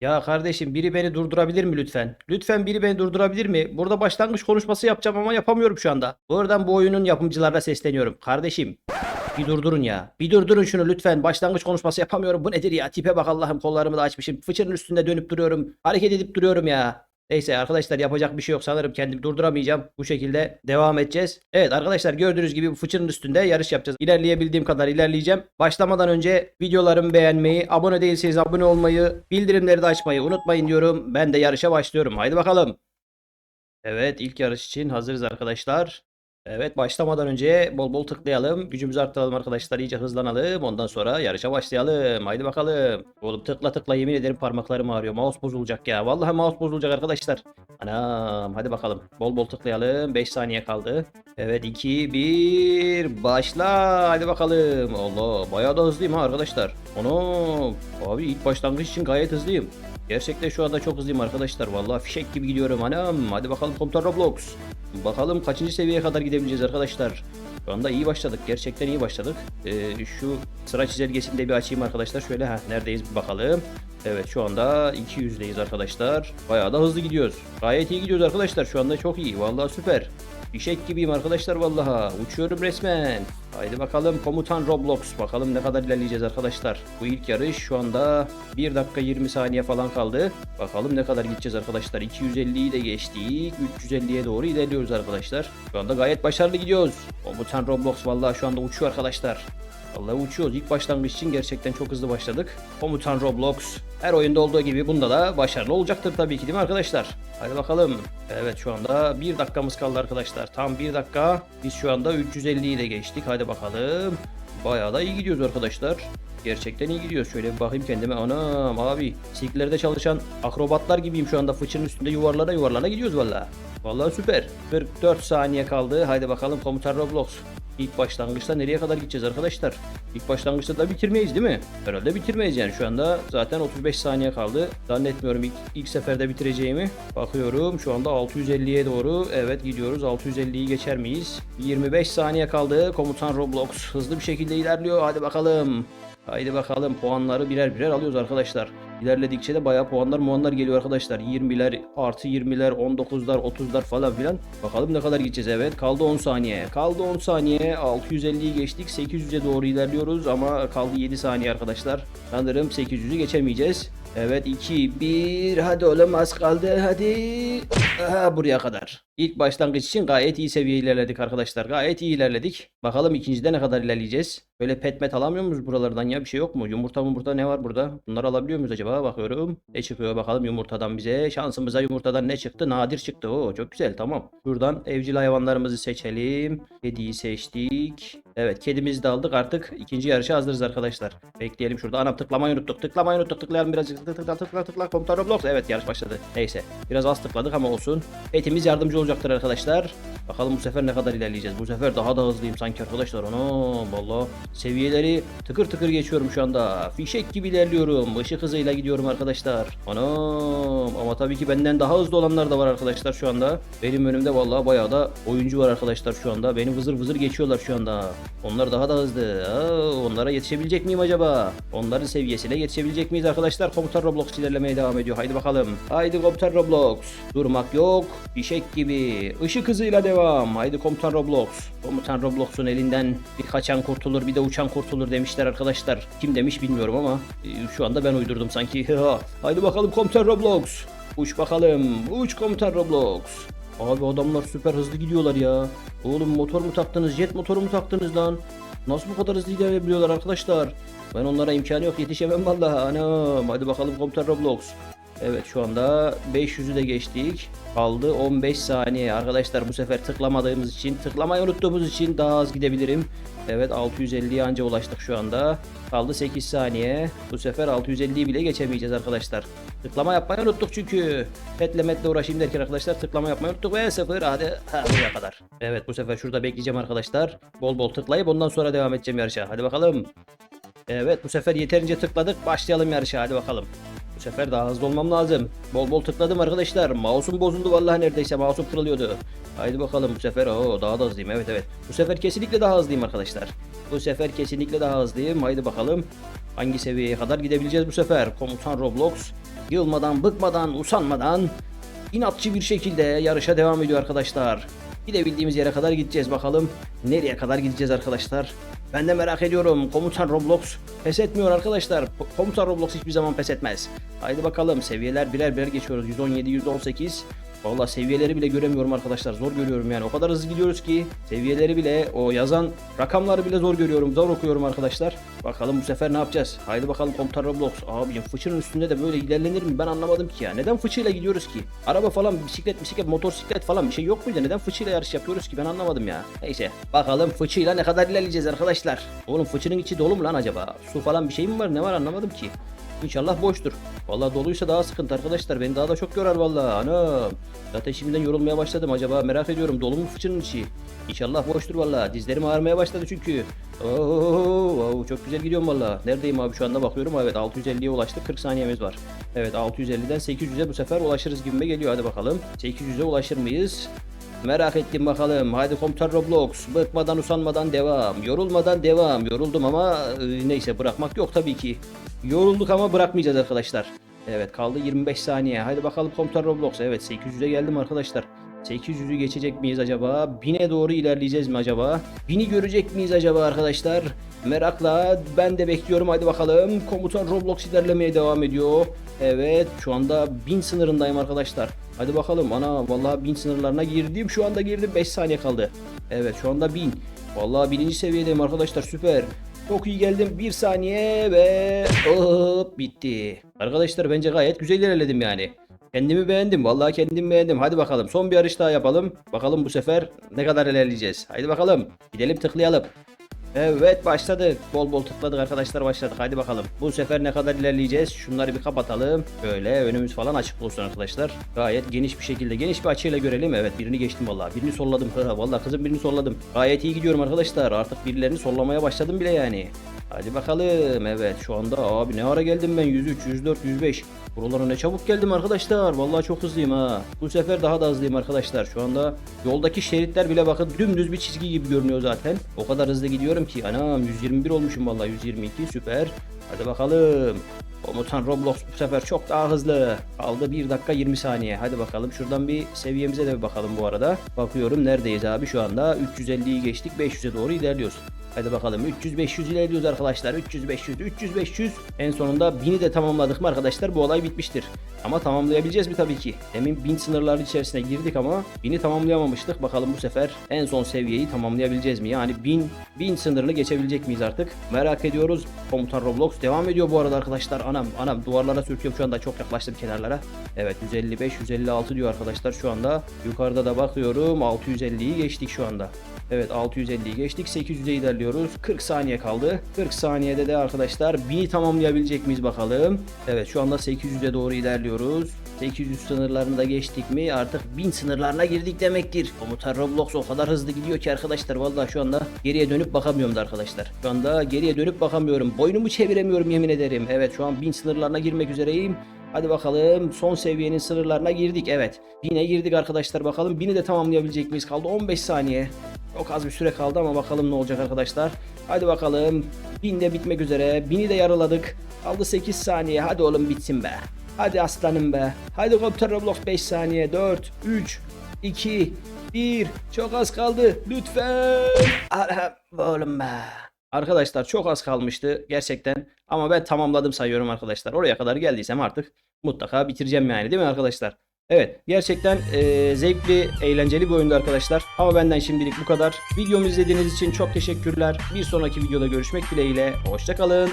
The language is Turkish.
Ya kardeşim biri beni durdurabilir mi lütfen? Lütfen biri beni durdurabilir mi? Burada başlangıç konuşması yapacağım ama yapamıyorum şu anda. Buradan bu oyunun yapımcılarına sesleniyorum. Kardeşim bir durdurun ya. Bir durdurun şunu lütfen. Başlangıç konuşması yapamıyorum. Bu nedir ya? Tipe bak Allah'ım kollarımı da açmışım. Fıçının üstünde dönüp duruyorum. Hareket edip duruyorum ya. Neyse arkadaşlar yapacak bir şey yok sanırım kendimi durduramayacağım. Bu şekilde devam edeceğiz. Evet arkadaşlar gördüğünüz gibi bu fıçının üstünde yarış yapacağız. İlerleyebildiğim kadar ilerleyeceğim. Başlamadan önce videolarımı beğenmeyi, abone değilseniz abone olmayı, bildirimleri de açmayı unutmayın diyorum. Ben de yarışa başlıyorum. Haydi bakalım. Evet ilk yarış için hazırız arkadaşlar. Evet başlamadan önce bol bol tıklayalım. Gücümüzü arttıralım arkadaşlar. iyice hızlanalım. Ondan sonra yarışa başlayalım. Haydi bakalım. Oğlum tıkla tıkla yemin ederim parmaklarım ağrıyor. Mouse bozulacak ya. Vallahi mouse bozulacak arkadaşlar. Anam hadi bakalım. Bol bol tıklayalım. 5 saniye kaldı. Evet 2 1 başla. Hadi bakalım. Allah bayağı da hızlıyım ha arkadaşlar. Onu abi ilk başlangıç için gayet hızlıyım. Gerçekten şu anda çok hızlıyım arkadaşlar. Vallahi fişek gibi gidiyorum anam. Hadi bakalım komutan Roblox. Bakalım kaçıncı seviyeye kadar gidebileceğiz arkadaşlar. Şu anda iyi başladık. Gerçekten iyi başladık. Ee, şu sıra çizelgesini de bir açayım arkadaşlar. Şöyle ha neredeyiz bir bakalım. Evet şu anda 200'deyiz arkadaşlar. Bayağı da hızlı gidiyoruz. Gayet iyi gidiyoruz arkadaşlar. Şu anda çok iyi. Vallahi süper. Fişek gibiyim arkadaşlar vallaha. Uçuyorum resmen. Haydi bakalım komutan Roblox. Bakalım ne kadar ilerleyeceğiz arkadaşlar. Bu ilk yarış şu anda 1 dakika 20 saniye falan kaldı. Bakalım ne kadar gideceğiz arkadaşlar. 250'yi de geçtik. 350'ye doğru ilerliyoruz arkadaşlar. Şu anda gayet başarılı gidiyoruz. Komutan Roblox vallahi şu anda uçuyor arkadaşlar. Vallahi uçuyoruz. İlk başlangıç için gerçekten çok hızlı başladık. Komutan Roblox her oyunda olduğu gibi bunda da başarılı olacaktır tabii ki değil mi arkadaşlar? Hadi bakalım. Evet şu anda 1 dakikamız kaldı arkadaşlar. Tam 1 dakika. Biz şu anda 350'yi de geçtik. Hadi bakalım. Bayağı da iyi gidiyoruz arkadaşlar. Gerçekten iyi gidiyoruz. Şöyle bir bakayım kendime. Anam abi. Sirklerde çalışan akrobatlar gibiyim şu anda. Fıçının üstünde yuvarlana yuvarlana gidiyoruz valla. Vallahi süper. 44 saniye kaldı. Haydi bakalım komutan Roblox. İlk başlangıçta nereye kadar gideceğiz arkadaşlar? İlk başlangıçta da bitirmeyiz değil mi? Herhalde bitirmeyiz yani şu anda zaten 35 saniye kaldı. Zannetmiyorum ilk, ilk seferde bitireceğimi. Bakıyorum şu anda 650'ye doğru. Evet gidiyoruz 650'yi geçer miyiz? 25 saniye kaldı. Komutan Roblox hızlı bir şekilde ilerliyor. Hadi bakalım. Haydi bakalım puanları birer birer alıyoruz arkadaşlar. İlerledikçe de bayağı puanlar muanlar geliyor arkadaşlar. 20'ler, artı 20'ler, 19'lar, 30'lar falan filan. Bakalım ne kadar gideceğiz evet. Kaldı 10 saniye. Kaldı 10 saniye. 650'yi geçtik. 800'e doğru ilerliyoruz ama kaldı 7 saniye arkadaşlar. Sanırım 800'ü geçemeyeceğiz. Evet 2, 1. Hadi oğlum az kaldı. Hadi. Aha, buraya kadar. İlk başlangıç için gayet iyi seviye ilerledik arkadaşlar. Gayet iyi ilerledik. Bakalım ikincide ne kadar ilerleyeceğiz. Böyle pet met alamıyor muyuz buralardan ya? Bir şey yok mu? Yumurta yumurta ne var burada? Bunları alabiliyor muyuz acaba? Bakıyorum. Ne çıkıyor bakalım yumurtadan bize. Şansımıza yumurtadan ne çıktı? Nadir çıktı. Oo çok güzel tamam. Buradan evcil hayvanlarımızı seçelim. Kediyi seçtik. Evet kedimizi de aldık artık. ikinci yarışa hazırız arkadaşlar. Bekleyelim şurada. Anam tıklamayı unuttuk. Tıklamayı unuttuk. Tıklayalım birazcık. Tıkla tıkla tıkla tıkla. Komutan Roblox. Evet yarış başladı. Neyse. Biraz az tıkladık ama olsun. Etimiz yardımcı olacaktır arkadaşlar. Bakalım bu sefer ne kadar ilerleyeceğiz. Bu sefer daha da hızlıyım sanki arkadaşlar. Ana valla. Seviyeleri tıkır tıkır geçiyorum şu anda. Fişek gibi ilerliyorum. Işık hızıyla gidiyorum arkadaşlar. Anam. Ama tabii ki benden daha hızlı olanlar da var arkadaşlar şu anda. Benim önümde vallahi bayağı da oyuncu var arkadaşlar şu anda. Beni vızır vızır geçiyorlar şu anda. Onlar daha da hızlı. Onlara yetişebilecek miyim acaba? Onların seviyesine yetişebilecek miyiz arkadaşlar? Komutan Roblox ilerlemeye devam ediyor. Haydi bakalım. Haydi Komutan Roblox. Durmak yok. Fişek gibi. Işık hızıyla devam. Haydi Komutan Roblox. Komutan Roblox'un elinden bir kaçan kurtulur bir de uçan kurtulur demişler arkadaşlar. Kim demiş bilmiyorum ama e, şu anda ben uydurdum sanki. Haydi bakalım Komutan Roblox. Uç bakalım. Uç Komutan Roblox. Abi adamlar süper hızlı gidiyorlar ya. Oğlum motor mu taktınız? Jet motoru mu taktınız lan? Nasıl bu kadar hızlı ilerleyebiliyorlar arkadaşlar? Ben onlara imkanı yok yetişemem vallahi. Anam hadi bakalım komutan Roblox. Evet şu anda 500'ü de geçtik. Kaldı 15 saniye. Arkadaşlar bu sefer tıklamadığımız için, tıklamayı unuttuğumuz için daha az gidebilirim. Evet 650'ye anca ulaştık şu anda. Kaldı 8 saniye. Bu sefer 650'yi bile geçemeyeceğiz arkadaşlar. Tıklama yapmayı unuttuk çünkü. Petle metle uğraşayım derken arkadaşlar tıklama yapmayı unuttuk ve sıfır hadi ha, buraya kadar. Evet bu sefer şurada bekleyeceğim arkadaşlar. Bol bol tıklayıp ondan sonra devam edeceğim yarışa. Hadi bakalım. Evet bu sefer yeterince tıkladık. Başlayalım yarışa hadi bakalım. Bu sefer daha hızlı olmam lazım. Bol bol tıkladım arkadaşlar. Mouse'um bozuldu vallahi neredeyse. Mouse'um kırılıyordu. Haydi bakalım bu sefer o daha da hızlıyım. Evet evet. Bu sefer kesinlikle daha hızlıyım arkadaşlar. Bu sefer kesinlikle daha hızlıyım. Haydi bakalım. Hangi seviyeye kadar gidebileceğiz bu sefer? Komutan Roblox yılmadan, bıkmadan, usanmadan inatçı bir şekilde yarışa devam ediyor arkadaşlar. Gidebildiğimiz yere kadar gideceğiz bakalım. Nereye kadar gideceğiz arkadaşlar? Ben de merak ediyorum. Komutan Roblox pes etmiyor arkadaşlar. Komutan Roblox hiçbir zaman pes etmez. Haydi bakalım seviyeler birer birer geçiyoruz. 117, 118. Valla seviyeleri bile göremiyorum arkadaşlar. Zor görüyorum yani. O kadar hızlı gidiyoruz ki seviyeleri bile o yazan rakamları bile zor görüyorum. Zor okuyorum arkadaşlar. Bakalım bu sefer ne yapacağız? Haydi bakalım komutan Roblox. Abicim fıçının üstünde de böyle ilerlenir mi? Ben anlamadım ki ya. Neden fıçıyla gidiyoruz ki? Araba falan bisiklet bisiklet motosiklet falan bir şey yok muydu? Neden fıçıyla yarış yapıyoruz ki? Ben anlamadım ya. Neyse. Bakalım fıçıyla ne kadar ilerleyeceğiz arkadaşlar. Oğlum fıçının içi dolu mu lan acaba? Su falan bir şey mi var? Ne var anlamadım ki. İnşallah boştur. Vallahi doluysa daha sıkıntı arkadaşlar. Beni daha da çok yorar vallahi. Anam. Zaten şimdiden yorulmaya başladım acaba. Merak ediyorum. Dolu mu fıçının içi? İnşallah boştur vallahi. Dizlerim ağrımaya başladı çünkü. Oo, oo, çok güzel gidiyorum vallahi. Neredeyim abi şu anda bakıyorum. Evet 650'ye ulaştık. 40 saniyemiz var. Evet 650'den 800'e bu sefer ulaşırız gibime geliyor. Hadi bakalım. 800'e ulaşır mıyız? Merak ettim bakalım. Haydi komutan Roblox. Bıkmadan usanmadan devam. Yorulmadan devam. Yoruldum ama e, neyse bırakmak yok tabii ki. Yorulduk ama bırakmayacağız arkadaşlar. Evet kaldı 25 saniye. Haydi bakalım komutan Roblox. Evet 800'e geldim arkadaşlar. 800'ü geçecek miyiz acaba? 1000'e doğru ilerleyeceğiz mi acaba? 1000'i görecek miyiz acaba arkadaşlar? Merakla ben de bekliyorum. Hadi bakalım. Komutan Roblox ilerlemeye devam ediyor. Evet şu anda 1000 sınırındayım arkadaşlar. Hadi bakalım. Ana vallahi 1000 sınırlarına girdim. Şu anda girdim. 5 saniye kaldı. Evet şu anda 1000. Vallahi birinci seviyedeyim arkadaşlar. Süper. Çok iyi geldim. Bir saniye ve hop bitti. Arkadaşlar bence gayet güzel ilerledim yani. Kendimi beğendim. Vallahi kendimi beğendim. Hadi bakalım. Son bir yarış daha yapalım. Bakalım bu sefer ne kadar ilerleyeceğiz. Haydi bakalım. Gidelim tıklayalım. Evet başladık. Bol bol tıkladık arkadaşlar başladık. Hadi bakalım. Bu sefer ne kadar ilerleyeceğiz? Şunları bir kapatalım. Böyle önümüz falan açık olsun arkadaşlar. Gayet geniş bir şekilde geniş bir açıyla görelim. Evet birini geçtim vallahi. Birini solladım. Vallahi kızım birini solladım. Gayet iyi gidiyorum arkadaşlar. Artık birilerini sollamaya başladım bile yani. Hadi bakalım. Evet şu anda abi ne ara geldim ben 103, 104, 105. Buralara ne çabuk geldim arkadaşlar. Vallahi çok hızlıyım ha. Bu sefer daha da hızlıyım arkadaşlar. Şu anda yoldaki şeritler bile bakın dümdüz bir çizgi gibi görünüyor zaten. O kadar hızlı gidiyorum ki. Anam 121 olmuşum vallahi 122 süper. Hadi bakalım. Komutan Roblox bu sefer çok daha hızlı. Kaldı 1 dakika 20 saniye. Hadi bakalım şuradan bir seviyemize de bir bakalım bu arada. Bakıyorum neredeyiz abi şu anda. 350'yi geçtik 500'e doğru ilerliyoruz. Hadi bakalım 300-500 ilerliyoruz arkadaşlar. 300-500, 300-500. En sonunda 1000'i de tamamladık mı arkadaşlar bu olay bitmiştir. Ama tamamlayabileceğiz mi tabii ki. Demin 1000 sınırları içerisine girdik ama 1000'i tamamlayamamıştık. Bakalım bu sefer en son seviyeyi tamamlayabileceğiz mi? Yani 1000, 1000 sınırını geçebilecek miyiz artık? Merak ediyoruz. Komutan Roblox devam ediyor bu arada arkadaşlar. Anam anam duvarlara sürtüyorum şu anda çok yaklaştım kenarlara. Evet 155, 156 diyor arkadaşlar şu anda. Yukarıda da bakıyorum 650'yi geçtik şu anda. Evet 650'yi geçtik 800'e ilerliyoruz 40 saniye kaldı. 40 saniyede de arkadaşlar 1000'i tamamlayabilecek miyiz bakalım? Evet şu anda 800'e doğru ilerliyoruz. 800 sınırlarını da geçtik mi artık 1000 sınırlarına girdik demektir. Komutan Roblox o kadar hızlı gidiyor ki arkadaşlar Vallahi şu anda geriye dönüp bakamıyorum da arkadaşlar. Şu anda geriye dönüp bakamıyorum. Boynumu çeviremiyorum yemin ederim. Evet şu an 1000 sınırlarına girmek üzereyim. Hadi bakalım son seviyenin sınırlarına girdik. Evet 1000'e girdik arkadaşlar bakalım 1000'i de tamamlayabilecek miyiz? Kaldı 15 saniye çok az bir süre kaldı ama bakalım ne olacak arkadaşlar. Hadi bakalım. 1000 de bitmek üzere. 1000'i de yarıladık. Kaldı 8 saniye. Hadi oğlum bitsin be. Hadi aslanım be. Hadi Komutan Roblox 5 saniye. 4, 3, 2, 1. Çok az kaldı. Lütfen. Arham oğlum be. Arkadaşlar çok az kalmıştı gerçekten. Ama ben tamamladım sayıyorum arkadaşlar. Oraya kadar geldiysem artık mutlaka bitireceğim yani değil mi arkadaşlar? Evet gerçekten eee, zevkli, eğlenceli bir oyundu arkadaşlar. Ama benden şimdilik bu kadar. Videomu izlediğiniz için çok teşekkürler. Bir sonraki videoda görüşmek dileğiyle. Hoşçakalın.